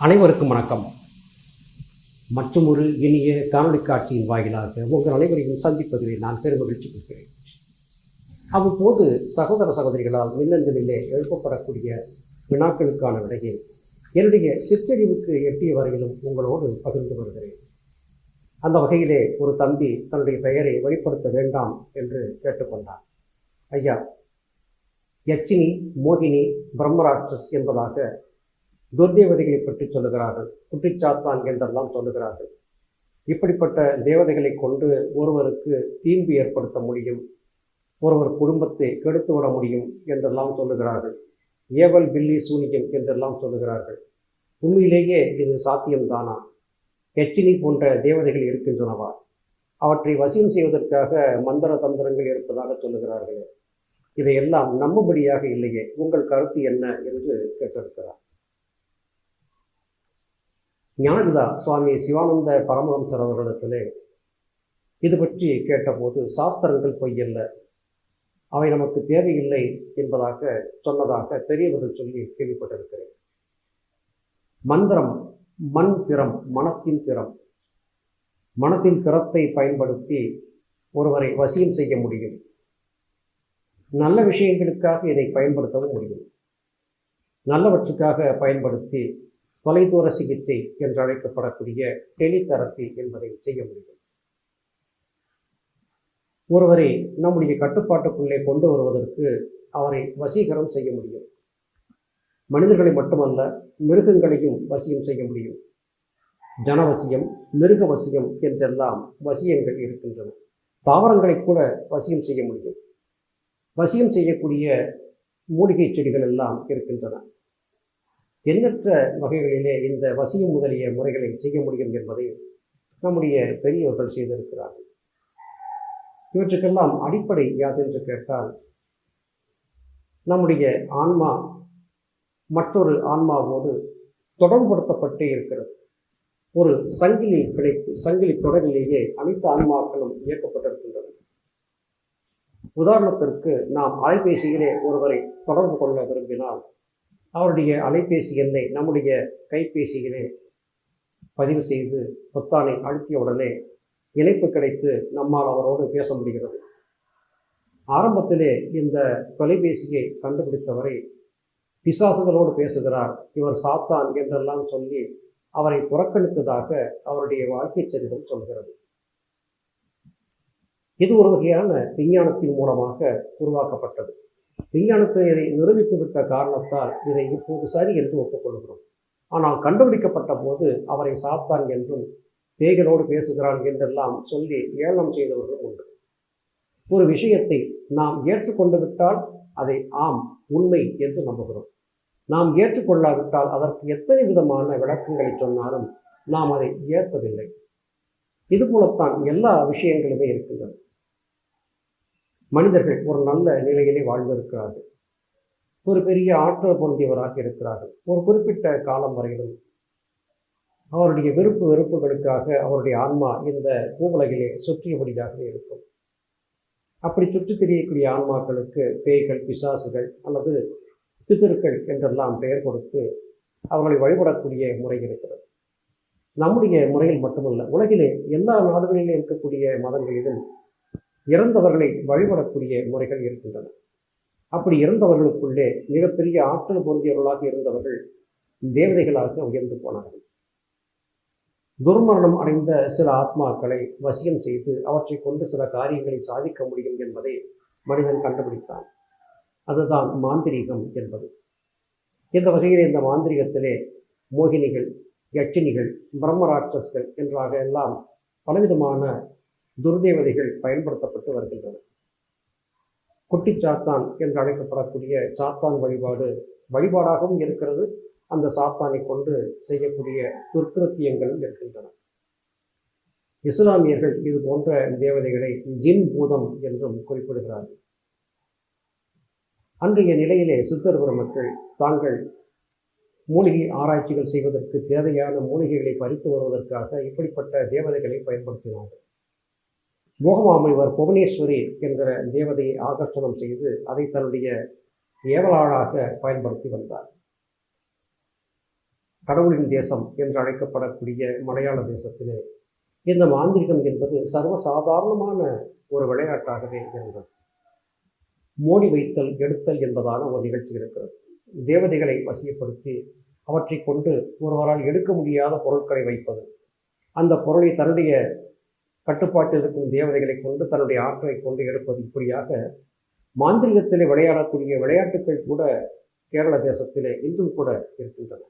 அனைவருக்கும் வணக்கம். மற்றும் ஒரு இனிய காணொலி காட்சியின் வாயிலாக உங்கள் அனைவரையும் சந்திப்பதிலே நான் பெருமகிழ்ச்சி கொள்கிறேன். அவ்வப்போது சகோதர சகோதரிகளால் மின்னஞ்சலிலே எழுப்பப்படக்கூடிய வினாக்களுக்கான விடையை என்னுடைய சிற்றறிவுக்கு எட்டிய வரையிலும் உங்களோடு பகிர்ந்து வருகிறேன் அந்த வகையிலே ஒரு தம்பி தன்னுடைய பெயரை வெளிப்படுத்த வேண்டாம் என்று கேட்டுக்கொண்டார் ஐயா யட்சினி மோகினி பிரம்மராட்சஸ் என்பதாக துர்தேவதைகளை பற்றி சொல்லுகிறார்கள். குட்டிச்சாத்தான் என்றெல்லாம் சொல்லுகிறார்கள். இப்படிப்பட்ட தேவதைகளை கொண்டு ஒருவருக்கு தீங்கு ஏற்படுத்த முடியும் ஒருவர் குடும்பத்தை கெடுத்து விட முடியும் என்றெல்லாம் சொல்லுகிறார்கள். ஏவல் பில்லி சூனியம் என்றெல்லாம் சொல்லுகிறார்கள். உண்மையிலேயே இது சாத்தியம்தானா? எச்சினி போன்ற தேவதைகள் இருக்கின்றனவா? அவற்றை வசியம் செய்வதற்காக மந்திர தந்திரங்கள் இருப்பதாக சொல்லுகிறார்களே. இதையெல்லாம் நம்பும்படியாக இல்லையே. உங்கள் கருத்து என்ன? என்று கேட்டிருக்கிறார். ஞானபிதா சுவாமி சிவானந்த பரமஹம்சர் அவர்களிடத்திலே இது பற்றி கேட்டபோது சாஸ்திரங்கள் பொய்யல்ல. அவை நமக்கு தேவையில்லை என்பதாக சொன்னதாக பெரியவர்கள் சொல்லி கேள்விப்பட்டிருக்கிறேன். மந்திரம் மண் திறம் மனத்தின் திறம். மனத்தின் திறத்தை பயன்படுத்தி ஒருவரை வசியம் செய்ய முடியும். நல்ல விஷயங்களுக்காக இதை பயன்படுத்தவும் முடியும். நல்லவற்றுக்காக பயன்படுத்தி தொலைதூர சிகிச்சை என்று அழைக்கப்படக்கூடிய டெலிதெரப்பி என்பதை செய்ய முடியும். ஒருவரை நம்முடைய கட்டுப்பாட்டுக்குள்ளே கொண்டு வருவதற்கு அவரை வசீகரம் செய்ய முடியும். மனிதர்களை மட்டுமல்ல மிருகங்களையும் வசியம் செய்ய முடியும். ஜனவசியம் மிருக வசியம் என்றெல்லாம் வசியங்கள் இருக்கின்றன. தாவரங்களை கூட வசியம் செய்ய முடியும். வசியம் செய்யக்கூடிய மூலிகை செடிகள் எல்லாம் இருக்கின்றன. எண்ணற்ற வகைகளிலே இந்த வசியம் முதலிய முறைகளை செய்ய முடியும் என்பதை நம்முடைய பெரியவர்கள் செய்திருக்கிறார்கள். இவற்றுக்கெல்லாம் அடிப்படை யாது என்று கேட்டால் நம்முடைய ஆன்மா மற்றொரு ஆன்மாவோடு தொடர்புபடுத்தப்பட்டே இருக்கிறது. ஒரு சங்கிலி பிணைப்பு சங்கிலி தொடரிலேயே அனைத்து ஆன்மாக்களும் இயக்கப்பட்டிருக்கின்றன. உதாரணத்திற்கு நாம் அலைபேசியிலே ஒருவரை தொடர்பு கொள்ள விரும்பினால் அவருடைய அலைபேசி எண்ணை நம்முடைய கைபேசியிலே பதிவு செய்து பொத்தானை அழுத்திய உடனே இணைப்பு கிடைத்து நம்மால் அவரோடு பேச முடிகிறது. ஆரம்பத்திலே இந்த தொலைபேசியை கண்டுபிடித்தவரை பிசாசுகளோடு பேசுகிறார். இவர் சாத்தான் என்றெல்லாம் சொல்லி அவரை புறக்கணித்ததாக அவருடைய வாழ்க்கை சரிதம் சொல்கிறது. இது ஒரு வகையான விஞ்ஞானத்தின் மூலமாக உருவாக்கப்பட்டது. விஞ்ஞானத்தை இதை நிரூபித்துவிட்ட காரணத்தால் இதை இப்போது சரி என்று ஒப்புக்கொள்கிறோம். ஆனால் கண்டுபிடிக்கப்பட்ட போது அவரை சாத்தான் என்றும் பேய்களோடு பேசுகிறான் என்றெல்லாம் சொல்லி ஏளனம் செய்தவர்களும் உண்டு. ஒரு விஷயத்தை நாம் ஏற்றுக்கொண்டு விட்டால் அதை ஆம் உண்மை என்று நம்புகிறோம். நாம் ஏற்றுக்கொள்ளாவிட்டால் அதற்கு எத்தனை விதமான விளக்கங்களை சொன்னாலும் நாம் அதை ஏற்பதில்லை. இதுபோலத்தான் எல்லா விஷயங்களுமே இருக்கின்றன. மனிதர்கள் ஒரு நல்ல நிலையிலே வாழ்ந்திருக்கிறார்கள். ஒரு பெரிய ஆற்றல் பொருந்தியவராக இருக்கிறார்கள். ஒரு குறிப்பிட்ட காலம் வரையிலும் அவருடைய விருப்பு வெறுப்புகளுக்காக அவருடைய ஆன்மா இந்த பூவுலகிலே சுற்றியபடியாக இருக்கும். அப்படி சுற்றி தெரியக்கூடிய ஆன்மாக்களுக்கு பேய்கள் பிசாசுகள் அல்லது பித்திருக்கள் என்றெல்லாம் பெயர் கொடுத்து அவர்களை வழிபடக்கூடிய முறை இருக்கிறது. நம்முடைய முறையில் மட்டுமல்ல உலகிலே எல்லா நாடுகளிலே இருக்கக்கூடிய மதங்களிலும் இறந்தவர்களை வழிபடக்கூடிய முறைகள் இருக்கின்றன. அப்படி இறந்தவர்களுக்குள்ளே மிகப்பெரிய ஆற்றல் பொருந்தியவர்களாக இருந்தவர்கள் தேவதைகளாக உயர்ந்து போனார்கள். துர்மரணம் அடைந்த சில ஆத்மாக்களை வசியம் செய்து அவற்றை கொண்டு சில காரியங்களை சாதிக்க முடியும் என்பதை மனிதன் கண்டுபிடித்தான். அதுதான் மாந்திரீகம் என்பது. இந்த வகையில் இந்த மாந்திரிகத்திலே மோகினிகள் யட்சினிகள் பிரம்மராட்சஸ்கள் என்றாக எல்லாம் பலவிதமான துர்தேவதைகள் பயன்படுத்தப்பட்டு வருகின்றன. குட்டிச்சாத்தான் என்று அழைக்கப்படக்கூடிய சாத்தான் வழிபாடு வழிபாடாகவும் இருக்கிறது. அந்த சாத்தானை கொண்டு செய்யக்கூடிய துர்க்கிருத்தியங்களும் இருக்கின்றன. இஸ்லாமியர்கள் இது போன்ற தேவதைகளை ஜின் பூதம் என்றும் குறிப்பிடுகிறார்கள். அன்றைய நிலையிலே சித்தர் பெருமக்கள் தாங்கள் மூலிகை ஆராய்ச்சிகள் செய்வதற்கு தேவையான மூலிகைகளை பறித்து வருவதற்காக இப்படிப்பட்ட தேவதைகளை பயன்படுத்தினார்கள். மோகமாமுனிவர் புவனேஸ்வரி என்கிற தேவதையை ஆகர்ஷணம் செய்து அதை தன்னுடைய ஏவலாளாக பயன்படுத்தி வந்தார். கடவுளின் தேசம் என்று அழைக்கப்படக்கூடிய மலையாள தேசத்திலே இந்த மாந்திரிகம் என்பது சர்வசாதாரணமான ஒரு விளையாட்டாகவே இருந்தது. மோடி வைத்தல் எடுத்தல் என்பதான ஒரு நிகழ்ச்சி இருக்கிறது. தேவதைகளை வசியப்படுத்தி அவற்றை கொண்டு ஒருவரால் எடுக்க முடியாத பொருட்களை வைப்பது. அந்த பொருளை தன்னுடைய கட்டுப்பாட்டில் இருக்கும் தேவதைகளை கொண்டு தன்னுடைய ஆற்றலை கொண்டு எடுப்பது இப்படியாக மாந்திரிகத்திலே விளையாடக்கூடிய விளையாட்டுகள் கூட கேரள தேசத்திலே இன்றும் கூட இருக்கின்றன.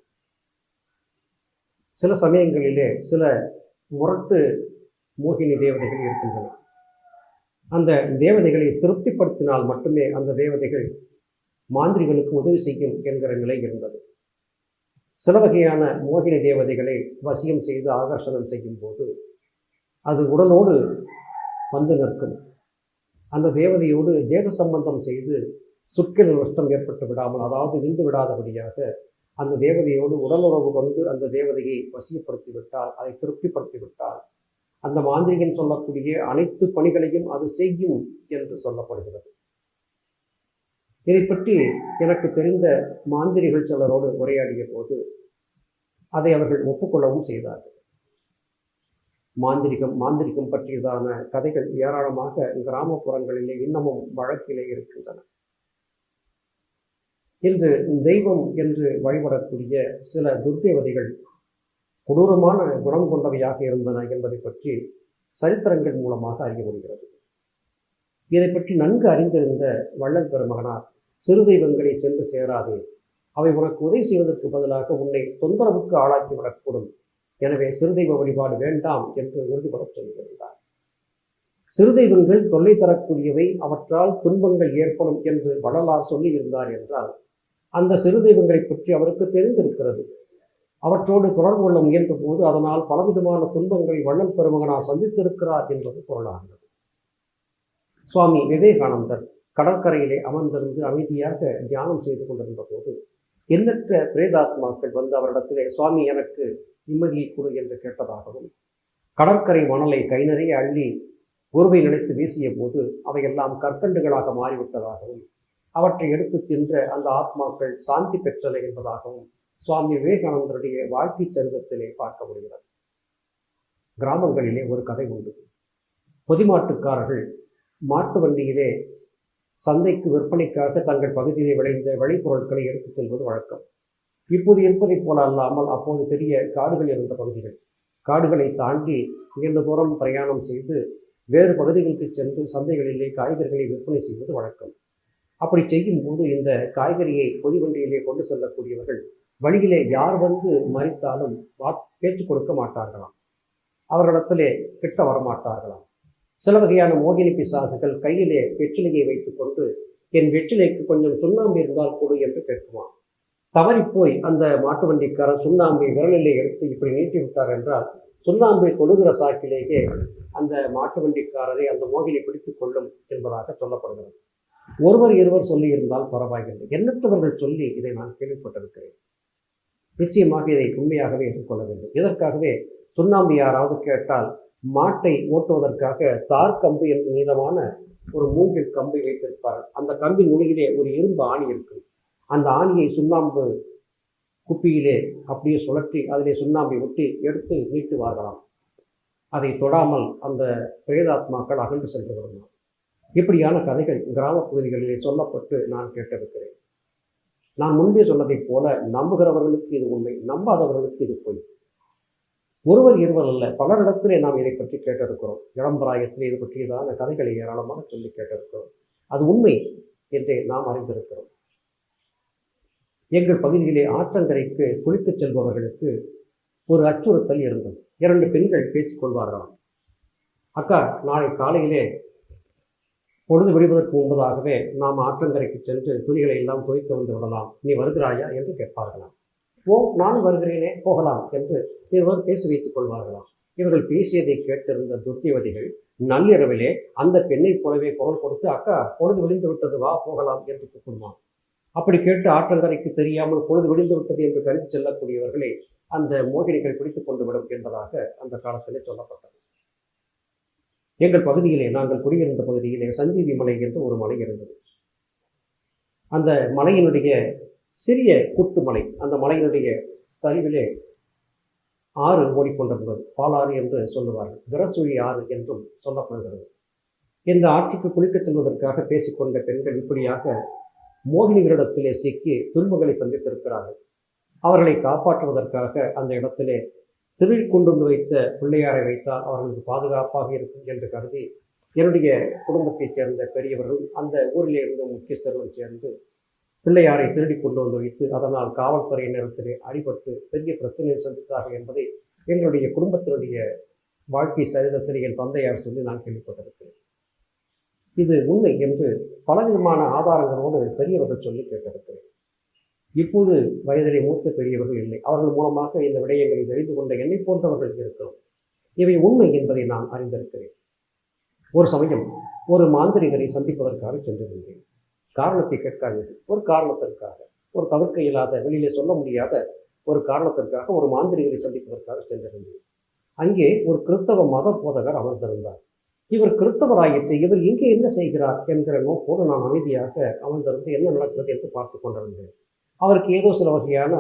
சில சமயங்களிலே சில முரட்டு மோகினி தேவதைகள் இருக்கின்றன. அந்த தேவதைகளை திருப்திப்படுத்தினால் மட்டுமே அந்த தேவதைகள் மாந்திரிகளுக்கு உதவி செய்யும் என்கிற நிலை இருந்தது. சில வகையான மோகினி தேவதைகளை வசியம் செய்து ஆகர்ஷணம் செய்யும் போது அது உடலோடு வந்து நிற்கும். அந்த தேவதையோடு தேக சம்பந்தம் செய்து சுக்கிர நஷ்டம் ஏற்பட்டு விடாமல் அதாவது விந்து விடாதபடியாக அந்த தேவதையோடு உடலுறவு கொண்டு அந்த தேவதையை வசியப்படுத்தி விட்டால் அதை திருப்திப்படுத்தி விட்டால் அந்த மாந்திரிகன் சொல்லக்கூடிய அனைத்து பணிகளையும் அது செய்யும் என்று சொல்லப்படுகிறது. இதை பற்றி எனக்கு தெரிந்த மாந்திரிகள் சிலரோடு உரையாடிய போது அதை அவர்கள் ஒப்புக்கொள்ளவும் செய்தார்கள். மாந்திரிகம் மாந்திரிகம் பற்றியதான கதைகள் ஏராளமாக கிராமப்புறங்களிலே இன்னமும் வழக்கிலே இருக்கின்றன. இன்று தெய்வம் என்று வழிபடக்கூடிய சில துர்தேவதைகள் கொடூரமான குணம் கொண்டவையாக இருந்தன என்பதை பற்றி சரித்திரங்கள் மூலமாக அறிய முடிகிறது. இதை பற்றி நன்கு அறிந்திருந்த வள்ளல் பெருமகனார் சிறு தெய்வங்களை சென்று சேராது அவை உனக்கு உதவி செய்வதற்கு பதிலாக உன்னை தொந்தரவுக்கு ஆளாக்கிவிடக்கூடும் எனவே சிறுதெய்வ வழிபாடு வேண்டாம் என்று உறுதிபட சொல்லியிருந்தார். சிறுதெய்வங்கள் தொல்லை தரக்கூடியவை அவற்றால் துன்பங்கள் ஏற்படும் என்று வள்ளலார் சொல்லியிருந்தார் என்றால் அந்த சிறுதெய்வங்களை பற்றி அவருக்கு தெரிந்திருக்கிறது. அவற்றோடு தொடர்பு கொள்ள முயன்ற போது அதனால் பலவிதமான துன்பங்களை வள்ளல் பெருமகனார் சந்தித்திருக்கிறார் என்பது பொருளாகிறது. சுவாமி விவேகானந்தர் கடற்கரையிலே அமர்ந்திருந்து அமைதியாக தியானம் செய்து கொண்டிருந்த போது எண்ணற்ற பிரேதாத்மாக்கள் வந்து அவரிடத்திலே சுவாமி எனக்கு நிம்மதியை கூறு என்று கேட்டதாகவும் கடற்கரை மணலை கை நிறைய அள்ளி குருவை நினைத்து வீசிய போது அவையெல்லாம் கற்கண்டுகளாக மாறிவிட்டதாகவும் அவற்றை எடுத்து தின்ற அந்த ஆத்மாக்கள் சாந்தி பெற்றன என்பதாகவும் சுவாமி விவேகானந்தருடைய வாழ்க்கை சரிதத்திலே பார்க்க முடிகிறது. கிராமங்களிலே ஒரு கதை உண்டு. பொதிமாட்டுக்காரர்கள் மாட்டு வண்டியிலே சந்தைக்கு விற்பனைக்காக தங்கள் பகுதியிலே விளைந்த விளைபொருட்களை எடுத்துச் செல்வது வழக்கம். இப்போது இருப்பதைப் போல அல்லாமல் அப்போது பெரிய காடுகள் இருந்த பகுதிகள் காடுகளை தாண்டி நீண்ட தூரம் பிரயாணம் செய்து வேறு பகுதிகளுக்கு சென்று சந்தைகளிலே காய்கறிகளை விற்பனை செய்வது வழக்கம். அப்படி செய்யும் போது இந்த காய்கறியை பொதிவண்டியிலே கொண்டு செல்லக்கூடியவர்கள் வழியிலே யார் வந்து மறித்தாலும் பேச்சு கொடுக்க மாட்டார்களாம். அவர்களிடத்திலே கிட்ட வரமாட்டார்களாம். சில வகையான மோகினி பிசாசுகள் கையிலே வெற்றிலையை வைத்துக்கொண்டு என் வெற்றிலைக்கு கொஞ்சம் சுண்ணாம்பு இருந்தால் கொடு என்று தவறிப்போய் அந்த மாட்டு வண்டிக்காரன் சுண்ணாம்பை விரலிலே எடுத்து இப்படி நீட்டி விட்டார் என்றால் சுண்ணாம்பை தொழுகிற சாக்கிலேயே அந்த மாட்டு வண்டிக்காரரை அந்த மோகினி பிடித்துக் கொள்ளும் என்பதாக சொல்லப்படுகிறது. ஒருவர் இருவர் சொல்லியிருந்தால் பரவாயில்லை. எண்ணற்றவர்கள் சொல்லி இதை நான் கேள்விப்பட்டிருக்கிறேன். நிச்சயமாக இதை உண்மையாகவே எதிர்கொள்ள வேண்டும் இதற்காகவே சுண்ணாம்பு யாராவது கேட்டால் மாட்டை ஓட்டுவதற்காக தார் கம்பு என்ற நீளமான ஒரு மூங்கில் கம்பை வைத்திருப்பார்கள். அந்த கம்பின் நுனியிலே ஒரு இரும்பு ஆணி இருக்கும். அந்த ஆணியை சுண்ணாம்பு குப்பியிலே அப்படியே சுழற்றி அதிலே சுண்ணாம்பை ஒட்டி எடுத்து நீட்டுவார்களாம் அதை தொடாமல் அந்த பிரேதாத்மாக்கள் அகன்று சென்று விடுமாம் இப்படியான கதைகள் கிராமப் பகுதிகளிலே சொல்லப்பட்டு நான் கேட்டிருக்கிறேன். நான் முன்பே சொன்னதைப் போல நம்புகிறவர்களுக்கு இது உண்மை நம்பாதவர்களுக்கு இது பொய். ஒருவர் இருவர் அல்ல பலரிடத்திலே நாம் இதை பற்றி கேட்டிருக்கிறோம். இளம்பராயத்திலே இது பற்றியதான கதைகளை ஏராளமாக சொல்லி கேட்டிருக்கிறோம். அது உண்மை என்றே நாம் அறிந்திருக்கிறோம். எங்கள் பகுதியிலே ஆற்றங்கரைக்கு குளிக்கச் செல்பவர்களுக்கு ஒரு அச்சுறுத்தல் இருந்தது. இரண்டு பெண்கள் பேசிக்கொள்வார்களாம் அக்கா நாளை காலையிலே பொழுது விடுவதற்கு முன்பதாகவே நாம் ஆற்றங்கரைக்கு சென்று துணிகளை எல்லாம் துவைத்து வந்து விடலாம். நீ வருகிறாயா? என்று கேட்பார்களாம். ஓ நான் வருகிறேனே போகலாம் என்று இருவர் பேசி வைத்துக் கொள்வார்களாம். இவர்கள் பேசியதை கேட்டிருந்த துர்த்திவதிகள் நள்ளிரவிலே அந்த பெண்ணைப் போலவே குரல் கொடுத்து அக்கா பொழுது விடிந்து விட்டது வா போகலாம் என்று கூப்பிடுவான் அப்படி கேட்டு ஆற்றங்கரைக்கு தெரியாமல் பொழுது விடிந்து விட்டது என்று கருதி செல்லக்கூடியவர்களை அந்த மோகினிகள் பிடித்துக் கொண்டு விடும் என்பதாக அந்த காலத்திலே சொல்லப்பட்டது. எங்கள் பகுதியிலே நாங்கள் குடியிருந்த பகுதியிலே சஞ்சீவி மலை என்று ஒரு மலை இருந்தது. அந்த மலையினுடைய சிறிய குட்டு மலை அந்த மலையினுடைய சரிவிலே ஆறு ஓடிக்கொண்டிருந்தது. பாலாறு என்று சொல்லுவார்கள். விரசுழி ஆறு என்றும் சொல்லப்படுகிறது. இந்த ஆற்றுக்கு குளிக்கச் செல்வதற்காக பேசிக்கொண்ட பெண்கள் இப்படியாக மோகினிகளிடத்திலே சிக்கி துன்பங்களை சந்தித்திருக்கிறார்கள். அவர்களை காப்பாற்றுவதற்காக அந்த இடத்திலே திருடி கொண்டு வந்து வைத்த பிள்ளையாரை வைத்தால் அவர்களுக்கு பாதுகாப்பாக இருக்கும் என்று கருதி என்னுடைய குடும்பத்தைச் சேர்ந்த பெரியவர்கள் அந்த ஊரிலே இருந்த முக்கியஸ்தர்களும் சேர்ந்து பிள்ளையாரை திருடி கொண்டு வந்து வைத்து அதனால் காவல்துறையினரிடத்திலே அடிபட்டு பெரிய பிரச்சனையை சந்தித்தார்கள் என்பதை எங்களுடைய குடும்பத்தினுடைய வாழ்க்கை சரிதத்தில் என் தந்தையார் சொல்லி நான் கேள்விப்பட்டிருக்கிறேன். இது உண்மை என்று பலவிதமான ஆதாரங்களோடு பெரியவர்கள் சொல்லி கேட்டிருக்கிறேன். இப்போது வயதிலே மூத்த பெரியவர்கள் இல்லை. அவர்கள் மூலமாக இந்த விடயங்களை தெரிந்து கொண்ட என்னை போன்றவர்கள் இருக்கிறோம். இவை உண்மை என்பதை நான் அறிந்திருக்கிறேன். ஒரு சமயம் ஒரு மாந்திரிகரை சந்திப்பதற்காக சென்றிருந்தேன் காரணத்தை கேட்காதது ஒரு காரணத்திற்காக ஒரு தவிர்க்க இயலாத வெளியிலே சொல்ல முடியாத ஒரு காரணத்திற்காக ஒரு மாந்திரிகரை சந்திப்பதற்காக சென்றிருந்தேன் அங்கே ஒரு கிறிஸ்தவ மத போதகர் அமர்ந்திருந்தார். இவர் கிறிஸ்தவராயிற்று இவர் இங்கே என்ன செய்கிறார் என்கிற நோக்கோடு நான் அமைதியாக அமர்ந்திருந்து என்ன நடக்கிறது என்று பார்த்து கொண்டிருந்தேன். அவருக்கு ஏதோ சில வகையான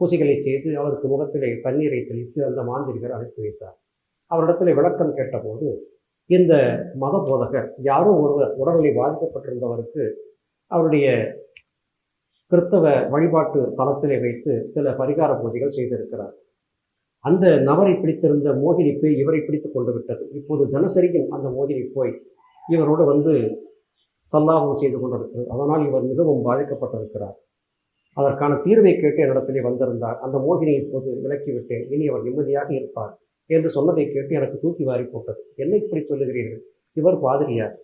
பூசைகளை செய்து அவருக்கு முகத்திலே தண்ணீரை தெளித்து அந்த மாந்திரிகர் அனுப்பி வைத்தார். அவரிடத்தில் விளக்கம் கேட்டபோது இந்த மத போதகர் யாரோ ஒருவர் உடல்நிலை பாதிக்கப்பட்டிருந்தவருக்கு அவருடைய கிறிஸ்தவ வழிபாட்டு தளத்திலே வைத்து சில பரிகார பூஜைகள் செய்திருக்கிறார். அந்த நபரை பிடித்திருந்த மோகினி போய் இவரை பிடித்து கொண்டு விட்டது. இப்போது தனசரியும் அந்த மோகினி போய் இவரோடு வந்து சல்லாபம் செய்து கொண்டிருக்கிறது. அதனால் இவர் மிகவும் பாதிக்கப்பட்டிருக்கிறார். அதற்கான தீர்வை கேட்டு என்னிடத்திலே வந்திருந்தார். அந்த மோகினியை இப்போது விலக்கிவிட்டேன் இனி அவர் நிம்மதியாக இருப்பார் என்று சொன்னதை கேட்டு எனக்கு தூக்கி வாரி போட்டது. என்னை இப்படி சொல்லுகிறீர்கள்? இவர் பாதிரியார்.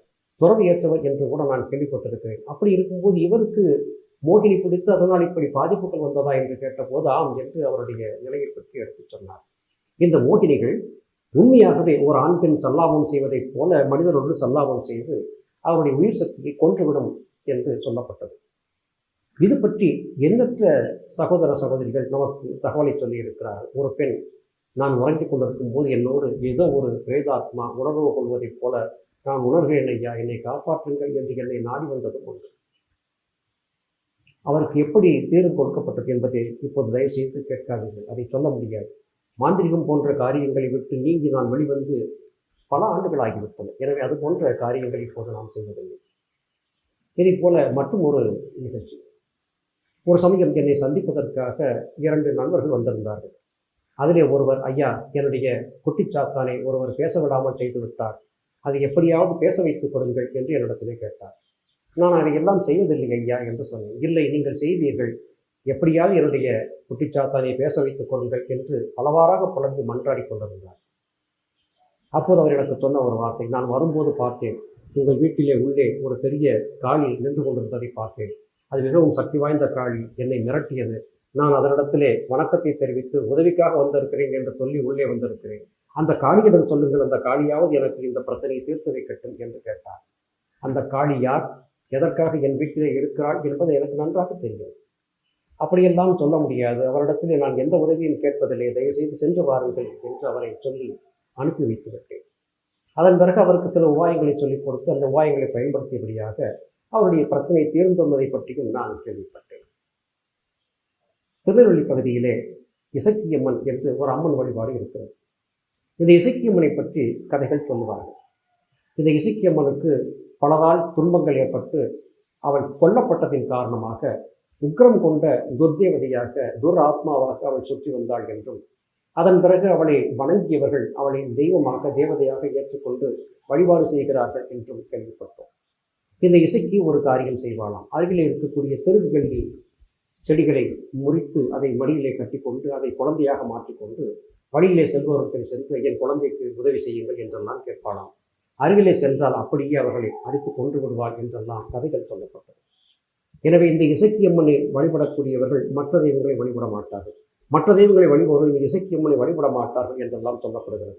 துறவியற்றவர் என்று கூட நான் கேள்விப்பட்டிருக்கிறேன். அப்படி இருக்கும்போது இவருக்கு மோகினி பிடித்து அதனால் இப்படி பாதிப்புகள் வந்ததா என்று கேட்டபோது ஆம் என்று அவருடைய நிலையை பற்றி எடுத்துச் சொன்னார். இந்த மோகினிகள் உண்மையாகவே ஒரு ஆண் பெண் சல்லாபம் செய்வதைப் போல மனிதனோடு சல்லாபம் செய்து அவருடைய உயிர் சக்தியை கொன்றுவிடும் என்று சொல்லப்பட்டது. இது பற்றி எண்ணற்ற சகோதர சகோதரிகள் நமக்கு தகவலை சொல்லியிருக்கிறார். ஒரு பெண் நான் உறங்கிக் கொண்டிருக்கும் போது என்னோடு ஏதோ ஒரு பிரேதாத்மா உணர்வு கொள்வதைப் போல நான் உணர்கிறேன் ஐயா என்னை காப்பாற்றுங்கள் என்று என்னை நாடி வந்ததும் உண்டு அவருக்கு எப்படி தீர்வு கொடுக்கப்பட்டது என்பதை இப்போது தயவு செய்து கேட்காதீர்கள். அதை சொல்ல முடியாது. மாந்திரிகம் போன்ற காரியங்களை விட்டு நீங்கி நான் வெளிவந்து பல ஆண்டுகள் ஆகிவிட்டன எனவே அது போன்ற காரியங்கள் இப்போது நாம் செய்வதில்லை. இதை போல மற்றும் ஒரு நிகழ்ச்சி. ஒரு சமயம் என்னை சந்திப்பதற்காக இரண்டு நண்பர்கள் வந்திருந்தார்கள். அதிலே ஒருவர் ஐயா என்னுடைய குட்டிச்சாத்தானை ஒருவர் பேச விடாமல் செய்து விட்டார். அதை எப்படியாவது பேச வைத்துக் கொடுங்கள் என்று என்னிடத்திலே கேட்டார். நான் அதை எல்லாம் செய்வதில்லை ஐயா என்று சொன்னேன். இல்லை நீங்கள் செய்வீர்கள். எப்படியாவது என்னுடைய குட்டிச்சாத்தானை பேச வைத்துக் கொள்ளுங்கள் என்று பலவாறாக புலம்பி மன்றாடி கொண்டிருந்தார். அப்போது அவர் எனக்கு சொன்ன ஒரு வார்த்தை நான் வரும்போது பார்த்தேன். உங்கள் வீட்டிலே உள்ளே ஒரு பெரிய காளி நின்று கொண்டிருந்ததை பார்த்தேன். அது மிகவும் சக்தி வாய்ந்த காளி. என்னை மிரட்டியது. நான் அதனிடத்திலே வணக்கத்தை தெரிவித்து உதவிக்காக வந்திருக்கிறேன் என்று சொல்லி உள்ளே வந்திருக்கிறேன். அந்த காளியிடம் சொல்லுங்கள். அந்த காளியாவது எனக்கு இந்த பிரச்சனையை தீர்த்து வைக்கட்டும் என்று கேட்டார். அந்த காளி யார்? எதற்காக என் வீட்டிலே இருக்கிறாள் என்பது எனக்கு நன்றாக தெரியும். அப்படியெல்லாம் சொல்ல முடியாது. அவரிடத்திலே நான் எந்த உதவியும் கேட்பதில்லை. தயவுசெய்து சென்று வாருங்கள் என்று அவரை சொல்லி அனுப்பி வைத்து விட்டேன் அதன் பிறகு அவருக்கு சில உபாயங்களை சொல்லிக் கொடுத்து அந்த உபாயங்களை பயன்படுத்தியபடியாக அவருடைய பிரச்சனை தீர்ந்துள்ளதை பற்றியும் நான் கேள்விப்பட்டேன். திருநெல்வேலி பகுதியிலே இசக்கியம்மன் என்று ஒரு அம்மன் வழிபாடு இருக்கிறது. இந்த இசக்கியம்மனை பற்றி கதைகள் சொல்லுவார்கள். இந்த இசக்கியம்மனுக்கு பலரால் துன்பங்கள் ஏற்பட்டு அவள் கொல்லப்பட்டதின் காரணமாக உக்ரம் கொண்ட துர்தேவதையாக துர் ஆத்மாவாக அவள் சுற்றி வந்தாள் என்றும் அதன் பிறகு அவளை வணங்கியவர்கள் அவளை தெய்வமாக தேவதையாக ஏற்றுக்கொண்டு வழிபாடு செய்கிறார்கள் என்றும் கேள்விப்பட்டோம். இந்த இசைக்கு ஒரு காரியம் செய்வாளாம். அருகிலே இருக்கக்கூடிய தெருவுகளில் செடிகளை முறித்து அதை மடியிலே கட்டிக்கொண்டு அதை குழந்தையாக மாற்றிக்கொண்டு வழியிலே செல்பவர்கள் சென்று என் குழந்தைக்கு உதவி செய்யுங்கள் என்றெல்லாம் கேட்பாளாம். அருகிலே சென்றால் அப்படியே அவர்களை அடித்து கொண்டு விடுவாள் என்றெல்லாம் கதைகள் சொல்லப்பட்டது. எனவே இந்த இசக்கியம்மனை வழிபடக்கூடியவர்கள் மற்ற தெய்வங்களை வழிபட மாட்டார்கள். மற்ற தெய்வங்களை வழிபடுவது இந்த இசக்கியம்மனை வழிபட மாட்டார்கள் என்றெல்லாம் சொல்லப்படுகிறது.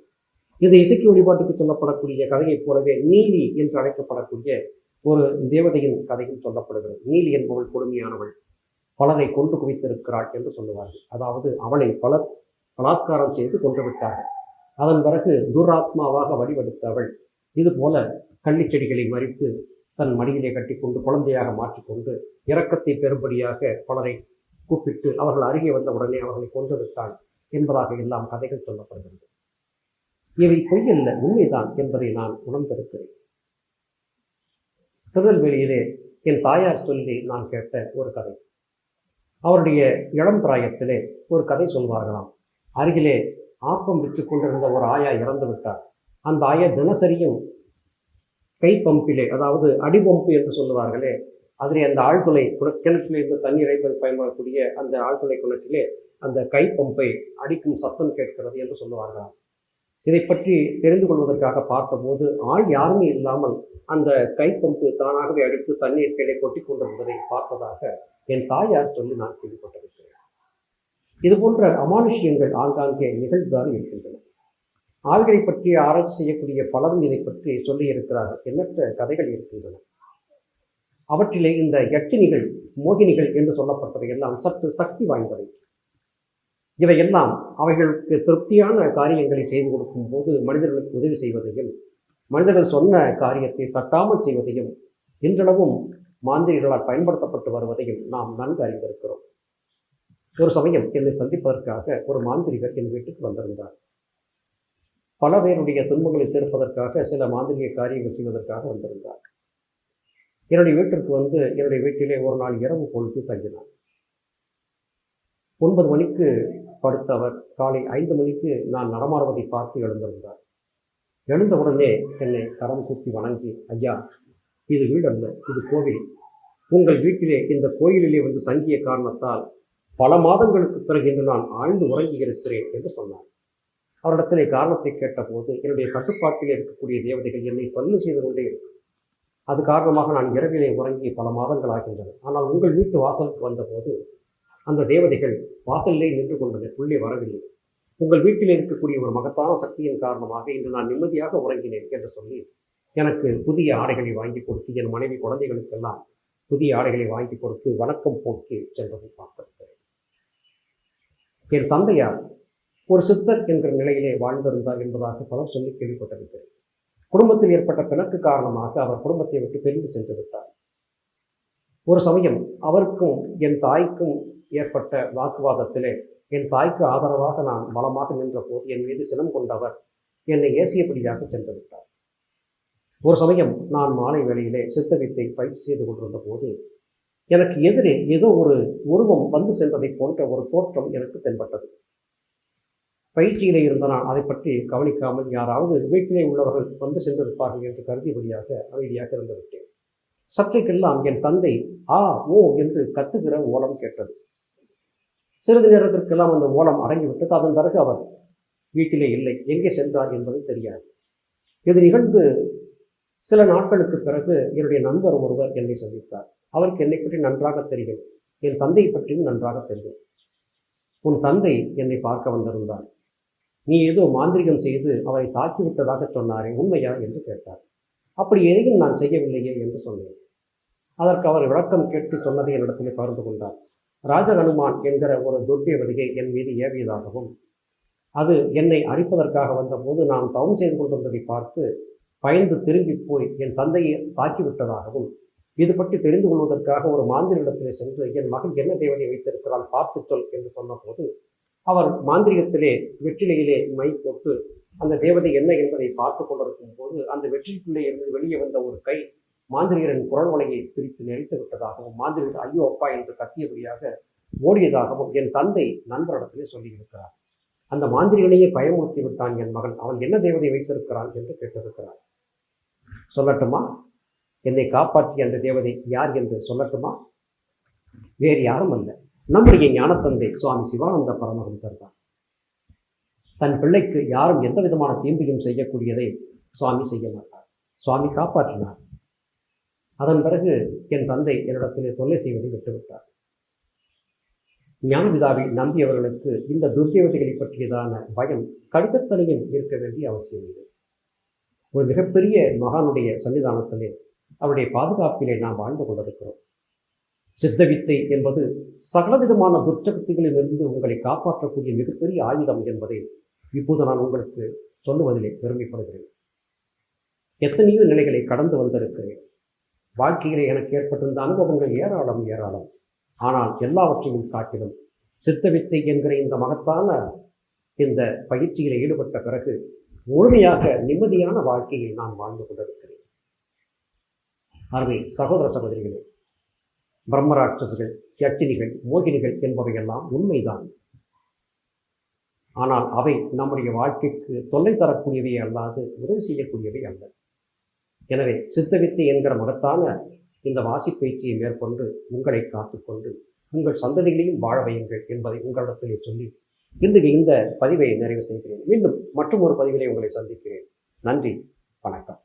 இந்த இசைக்கு வழிபாட்டுக்கு சொல்லப்படக்கூடிய கதையைப் போலவே நீலி என்று அழைக்கப்படக்கூடிய ஒரு தேவதையின் கதையும் சொல்லப்படுகிறது. நீலி என்பவள் கொடுமையானவள். பலரை கொண்டு குவித்திருக்கிறாள் என்று சொல்லுவார்கள். அதாவது அவளை பலர் பலாத்காரம் செய்து கொன்று விட்டார்கள். அதன் பிறகு துராத்மாவாக வடிவெடுத்த அவள் இதுபோல கள்ளி செடிகளை மறித்து தன் மடியிலே கட்டிக்கொண்டு குழந்தையாக மாற்றிக்கொண்டு இரக்கத்தை பெறும்படியாக பலரை கூப்பிட்டு அவர்கள் அருகே வந்த உடனே அவர்களை கொன்று என்பதாக எல்லாம் கதைகள் சொல்லப்படுகிறது. இவை பொய்யல்ல உண்மைதான் என்பதை நான் உணர்ந்திருக்கிறேன். திருநெல்வேலியிலே என் தாயார் சொல்லி நான் கேட்ட ஒரு கதை. அவருடைய இளம் பிராயத்திலே ஒரு கதை சொல்வார்களாம். அருகிலே ஆப்பம் விற்று கொண்டிருந்த ஒரு ஆயா இறந்து விட்டார் அந்த ஆய தினசரியும் கை பம்பிலே அதாவது அடிபம்பு என்று சொல்லுவார்களே அதிலே அந்த ஆழ்துளை குண- கிணற்றிலேருந்து தண்ணீர் பயன்படக்கூடிய அந்த ஆழ்துளை கிணற்றிலே அந்த கை பம்பை அடிக்கும் சத்தம் கேட்கிறது என்று சொல்லுவார்களாம். இதை பற்றி தெரிந்து கொள்வதற்காக பார்த்தபோது ஆள் யாருமே இல்லாமல் அந்த கை பம்பு தானாகவே அடித்து தண்ணீர் கீழே கொட்டி கொண்டிருந்ததை பார்த்ததாக என் தாயார் சொல்லி நான் கேள்விப்பட்டிருக்கிறேன். இது போன்ற அமானுஷ்யங்கள் ஆங்காங்கே நிகழ்ந்தான் இருக்கின்றன. ஆள்களை பற்றி ஆராய்ச்சி செய்யக்கூடிய பலரும் இதை பற்றி சொல்லியிருக்கிறார்கள். எண்ணற்ற கதைகள் இருக்கின்றன. அவற்றிலே இந்த யட்சினிகள் மோகினிகள் என்று சொல்லப்பட்டவை எல்லாம் சற்று சக்தி வாய்ந்தவை. இவையெல்லாம் அவைகளுக்கு திருப்தியான காரியங்களை செய்து கொடுக்கும் போது மனிதர்களுக்கு உதவி செய்வதையும் மனிதர்கள் சொன்ன காரியத்தை தட்டாமல் செய்வதையும் இன்றளவும் மாந்திரிகளால் பயன்படுத்தப்பட்டு வருவதையும் நாம் நன்கு அறிந்திருக்கிறோம். ஒரு சமயம் என்னை சந்திப்பதற்காக ஒரு மாந்திரிகர் என் வீட்டுக்கு வந்திருந்தார். பல பேருடைய துன்பங்களை தீர்ப்பதற்காக சில மாந்திரிக காரியங்கள் செய்வதற்காக வந்திருந்தார். என்னுடைய வீட்டிற்கு வந்து என்னுடைய வீட்டிலே ஒரு நாள் இரவு பொழுது தங்கினார். ஒன்பது மணிக்கு படுத்தவர். காலை ஐந்து மணிக்கு நான் நடமாடுவதை பார்த்து எழுந்திருந்தார். எழுந்தவுடனே என்னை கரம் கூப்பி வணங்கி ஐயா இது வீடல்ல இது கோவில். உங்கள் வீட்டிலே இந்த கோயிலிலே வந்து தங்கிய காரணத்தால் பல மாதங்களுக்கு பிறகு இன்று நான் ஆழ்ந்து உறங்கி இருக்கிறேன் என்று சொன்னார். அவரிடத்திலே காரணத்தை கேட்டபோது என்னுடைய கட்டுப்பாட்டில் இருக்கக்கூடிய தேவதைகள் என்னை பல்லு செய்து கொண்டே இருக்கும் அது காரணமாக நான் இரவிலே உறங்கி பல மாதங்கள் ஆகின்றன. ஆனால் உங்கள் வீட்டு வாசலுக்கு வந்தபோது அந்த தேவதைகள் வாசலிலே நின்று கொண்டது உள்ளே வரவில்லை. உங்கள் வீட்டில் இருக்கக்கூடிய ஒரு மகத்தான சக்தியின் காரணமாக இன்று நான் நிம்மதியாக உறங்கினேன் என்று சொல்லி எனக்கு புதிய ஆடைகளை வாங்கி கொடுத்து என் மனைவி குழந்தைகளுக்கெல்லாம் புதிய ஆடைகளை வாங்கி கொடுத்து வணக்கம் போக்கி சென்றதை பார்த்திருக்கிறேன். என் தந்தையார் ஒரு சித்தர் என்கிற நிலையிலே வாழ்ந்திருந்தார் என்பதாக பலர் சொல்லி கேள்விப்பட்டிருக்கிறேன். குடும்பத்தில் ஏற்பட்ட பிணக்கு காரணமாக அவர் குடும்பத்தை விட்டு பிரிந்து சென்று விட்டார். ஒரு சமயம் அவருக்கும் என் தாய்க்கும் ஏற்பட்ட வாக்குவாதத்திலே என் தாய்க்கு ஆதரவாக நான் பலமாக நின்றபோது என் மீது சினம் கொண்டவர் என்னை ஏசியபடியாக சென்று விட்டார். ஒரு சமயம் நான் மாலை வேளையிலே சித்தவித்தை பயிற்சி செய்து கொண்டிருந்த போது எனக்கு எதிரே ஏதோ ஒரு உருவம் வந்து சென்றதைப் போன்ற ஒரு தோற்றம் எனக்கு தென்பட்டது. பயிற்சியிலே இருந்த நான் அதை பற்றி கவனிக்காமல் யாராவது வீட்டிலே உள்ளவர்கள் வந்து சென்றிருப்பார்கள் என்று கருதியபடியாக அமைதியாக இருந்துவிட்டேன். சற்றைக்கெல்லாம் என் தந்தை ஆ ஓ என்று கத்துகிற ஓலம் கேட்டது. சிறிது நேரத்திற்கெல்லாம் அந்த ஓலம் அடங்கிவிட்டது. அதன் பிறகு அவர் வீட்டிலே இல்லை எங்கே சென்றார் என்பது தெரியாது. இது நிகழ்ந்து சில நாட்களுக்கு பிறகு என்னுடைய நண்பர் ஒருவர் என்னை சந்தித்தார். அவருக்கு என்னை பற்றி நன்றாக தெரியும். என் தந்தை பற்றியும் நன்றாக தெரியும். உன் தந்தை என்னை பார்க்க வந்திருந்தார். நீ ஏதோ மாந்திரிகம் செய்து அவரை தாக்கிவிட்டதாக சொன்னாரே உண்மையா என்று கேட்டார். அப்படி எதையும் நான் செய்யவில்லையே என்று சொன்னேன். அதற்கு அவர் விளக்கம் கேட்டு சொன்னதை என்னிடத்தில் பகிர்ந்து கொண்டார். ராஜஹனுமான் என்கிற ஒரு துர்தேவதையை என் மீது ஏவியதாகவும் அது என்னை அழிப்பதற்காக வந்தபோது நான் தவம் செய்து கொண்டிருந்ததை பார்த்து பயந்து திரும்பி போய் என் தந்தையை தாக்கிவிட்டதாகவும் இது பற்றி தெரிந்து கொள்வதற்காக ஒரு மாந்திரிடத்திலே சென்று என் மகன் என்ன தேவனை வைத்திருக்கிறான் பார்த்து சொல் என்று சொன்னபோது அவர் மாந்திரிகத்திலே வெற்றிலையிலே மை போட்டு அந்த தேவதை என்ன என்பதை பார்த்து கொண்டிருக்கும் போது அந்த வெற்றிக்குள்ளே இருந்து வெளியே வந்த ஒரு கை மாந்திரிகரின் குரல் வலையை பிரித்து நெறித்து விட்டதாகவும் மாந்திரிகர் ஐயோ அப்பா என்று கத்தியபடியாக ஓடியதாகவும் என் தந்தை நண்பரிடத்திலே சொல்லியிருக்கிறார். அந்த மாந்திரிகனையே பயமுறுத்தி விட்டான் என் மகன். அவன் என்ன தேவதை வைத்திருக்கிறான் என்று கேட்டிருக்கிறார். சொல்லட்டுமா? என்னை காப்பாற்றிய அந்த தேவதை யார் என்று சொல்லட்டுமா? வேறு யாரும் அல்ல. நம்முடைய ஞானத்தந்தை சுவாமி சிவானந்த பரமஹம்சர் தான். தன் பிள்ளைக்கு யாரும் எந்த விதமான தீம்பையும் செய்யக்கூடியதை சுவாமி செய்ய மாட்டார். சுவாமி காப்பாற்றினார். அதன் பிறகு என் தந்தை என்னிடத்திலே தொல்லை செய்வதை விட்டுவிட்டார். ஞானவிதாவை நம்பியவர்களுக்கு இந்த துர்தேவதைகளை பற்றியதான பயம் கடுக்கத்தனையும் இருக்க வேண்டிய அவசியம் இல்லை. ஒரு மிகப்பெரிய மகானுடைய சன்னிதானத்திலே அவருடைய பாதுகாப்பிலே நாம் வாழ்ந்து கொண்டிருக்கிறோம். சித்தவித்தை என்பது சகலவிதமான துர்ச்சக்திகளிலிருந்து உங்களை காப்பாற்றக்கூடிய மிகப்பெரிய ஆயுதம் என்பதை இப்போது நான் உங்களுக்கு சொல்லுவதிலே பெருமைப்படுகிறேன். எத்தனையோ நிலைகளை கடந்து வந்திருக்கிறேன். வாழ்க்கையிலே எனக்கு ஏற்பட்டிருந்த அனுபவங்கள் ஏராளம் ஏராளம். ஆனால் எல்லாவற்றையும் காட்டிலும் சித்தவித்தை என்கிற இந்த மகத்தான இந்த பயிற்சியில் ஈடுபட்ட பிறகு முழுமையாக நிம்மதியான வாழ்க்கையை நான் வாழ்ந்து கொண்டிருக்கிறேன். அருமை சகோதர சகோதரிகளே பிரம்மராட்சசுகள் யட்சினிகள் மோகினிகள் என்பவையெல்லாம் உண்மைதான். ஆனால் அவை நம்முடைய வாழ்க்கைக்கு தொல்லை தரக்கூடியவை அல்லாது உதவி செய்யக்கூடியவை அல்ல. எனவே சித்தவித்தை என்கிற மகத்தான இந்த வாசிப்பயிற்சியை மேற்கொண்டு உங்களை காத்துக்கொண்டு உங்கள் சந்ததிகளையும் வாழ வையுங்கள் என்பதை உங்களிடத்திலே சொல்லி இன்றைக்கு இந்த பதிவை நிறைவு செய்கிறேன். மீண்டும் மற்றும் ஒரு பதிவிலே உங்களை சந்திக்கிறேன். நன்றி வணக்கம்.